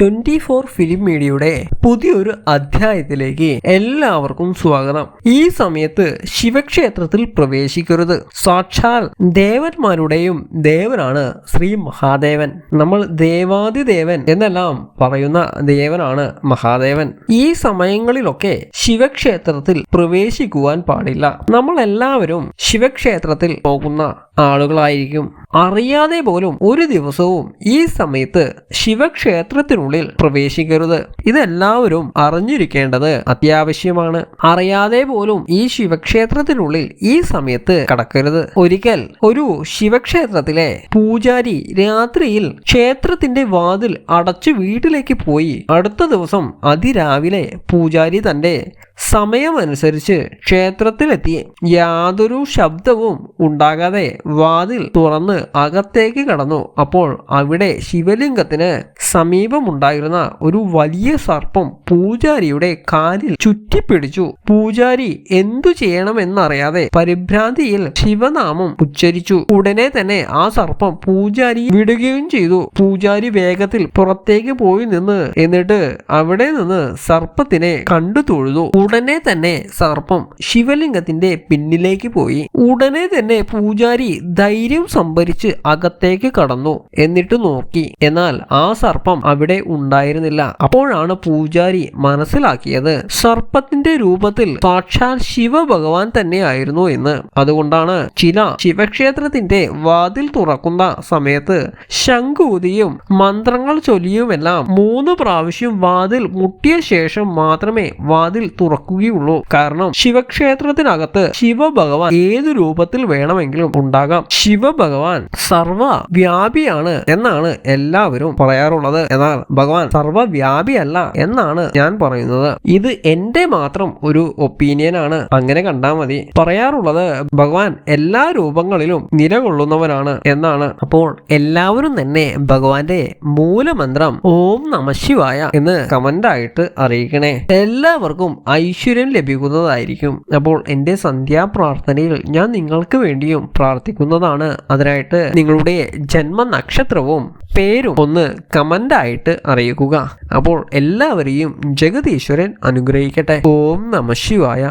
Twenty four film മീഡിയയുടെ പുതിയൊരു അധ്യായത്തിലേക്ക് എല്ലാവർക്കും സ്വാഗതം. ഈ സമയത്ത് ശിവക്ഷേത്രത്തിൽ പ്രവേശിക്കരുത്. സാക്ഷാൽ ദേവന്മാരുടെയും ദേവനാണ് ശ്രീ മഹാദേവൻ. നമ്മൾ ദേവാദിദേവൻ എന്നെല്ലാം പറയുന്ന ദേവനാണ് മഹാദേവൻ. ഈ സമയങ്ങളിലൊക്കെ ശിവക്ഷേത്രത്തിൽ പ്രവേശിക്കുവാൻ പാടില്ല. നമ്മൾ എല്ലാവരും ശിവക്ഷേത്രത്തിൽ പോകുന്ന ആളുകളായിരിക്കും. അറിയാതെ പോലും ഒരു ദിവസവും ഈ സമയത്ത് ശിവക്ഷേത്രത്തിനുള്ളിൽ പ്രവേശിക്കരുത്. ഇതെല്ലാവരും അറിഞ്ഞിരിക്കേണ്ടത് അത്യാവശ്യമാണ്. അറിയാതെ പോലും ഈ ശിവക്ഷേത്രത്തിനുള്ളിൽ ഈ സമയത്ത് കടക്കരുത്. ഒരിക്കൽ ഒരു ശിവക്ഷേത്രത്തിലെ പൂജാരി രാത്രിയിൽ ക്ഷേത്രത്തിന്റെ വാതിൽ അടച്ചു വീട്ടിലേക്ക് പോയി. അടുത്ത ദിവസം അതിരാവിലെ പൂജാരി തന്റെ സമയമനുസരിച്ച് ക്ഷേത്രത്തിലെത്തി യാതൊരു ശബ്ദവും ഉണ്ടാകാതെ വാതിൽ തുറന്ന് അകത്തേക്ക് കടന്നു. അപ്പോൾ അവിടെ ശിവലിംഗത്തിന് സമീപമുണ്ടായിരുന്ന ഒരു വലിയ സർപ്പം പൂജാരിയുടെ കാലിൽ ചുറ്റിപ്പിടിച്ചു. പൂജാരി എന്തു ചെയ്യണമെന്നറിയാതെ പരിഭ്രാന്തിയിൽ ശിവനാമം ഉച്ചരിച്ചു. ഉടനെ തന്നെ ആ സർപ്പം പൂജാരി വിടുകയും ചെയ്തു. പൂജാരി വേഗത്തിൽ പുറത്തേക്ക് പോയി നിന്ന് എന്നിട്ട് അവിടെ നിന്ന് സർപ്പത്തിനെ കണ്ടു തൊഴുതു. ഉടനെ തന്നെ സർപ്പം ശിവലിംഗത്തിന്റെ പിന്നിലേക്ക് പോയി. ഉടനെ തന്നെ പൂജാരി ധൈര്യം സംഭരിച്ച് അകത്തേക്ക് കടന്നു. എന്നിട്ട് നോക്കി. എന്നാൽ ആ സർപ്പം അവിടെ ഉണ്ടായിരുന്നില്ല. അപ്പോഴാണ് പൂജാരി മനസ്സിലാക്കിയത് സർപ്പത്തിന്റെ രൂപത്തിൽ സാക്ഷാൽ ശിവഭഗവാൻ തന്നെയായിരുന്നു എന്ന്. അതുകൊണ്ടാണ് ചില ശിവക്ഷേത്രത്തിന്റെ വാതിൽ തുറക്കുന്ന സമയത്ത് ശംഖൂതിയും മന്ത്രങ്ങൾ ചൊല്ലിയുമെല്ലാം മൂന്ന് പ്രാവശ്യം വാതിൽ മുട്ടിയ ശേഷം മാത്രമേ വാതിൽ തുറക്കുകയുള്ളൂ. കാരണം ശിവക്ഷേത്രത്തിനകത്ത് ശിവഭഗവാൻ ഏത് രൂപത്തിൽ വേണമെങ്കിലും ഉണ്ടാകാം. ശിവഭഗവാൻ സർവ വ്യാപിയാണ് എന്നാണ് എല്ലാവരും പറയാറുള്ളത്. എന്നാൽ ഭഗവാൻ സർവവ്യാപിയല്ല എന്നാണ് ഞാൻ പറയുന്നത്. ഇത് എന്റെ മാത്രം ഒരു ഒപ്പീനിയൻ ആണ്. അങ്ങനെ കണ്ടാൽ മതി. പറയാറുള്ളത് ഭഗവാൻ എല്ലാ രൂപങ്ങളിലും നിലകൊള്ളുന്നവനാണ് എന്നാണ്. അപ്പോൾ എല്ലാവരും തന്നെ ഭഗവാന്റെ മൂലമന്ത്രം ഓം നമശിവായ എന്ന് കമന്റ് ആയിട്ട് അറിയിക്കണേ. എല്ലാവർക്കും ഐശ്വര്യം ലഭിക്കുന്നതായിരിക്കും. അപ്പോൾ എന്റെ സന്ധ്യാപ്രാർത്ഥനയിൽ ഞാൻ നിങ്ങൾക്ക് വേണ്ടിയും പ്രാർത്ഥിക്കുന്നതാണ്. അതിനായിട്ട് നിങ്ങളുടെ ജന്മ നക്ഷത്രവും പേരും ഒന്ന് കമന്റ് ആയിട്ട് അറിയിക്കുക. അപ്പോൾ എല്ലാവരെയും ജഗതീശ്വരൻ അനുഗ്രഹിക്കട്ടെ. ഓം നമ ശിവായ.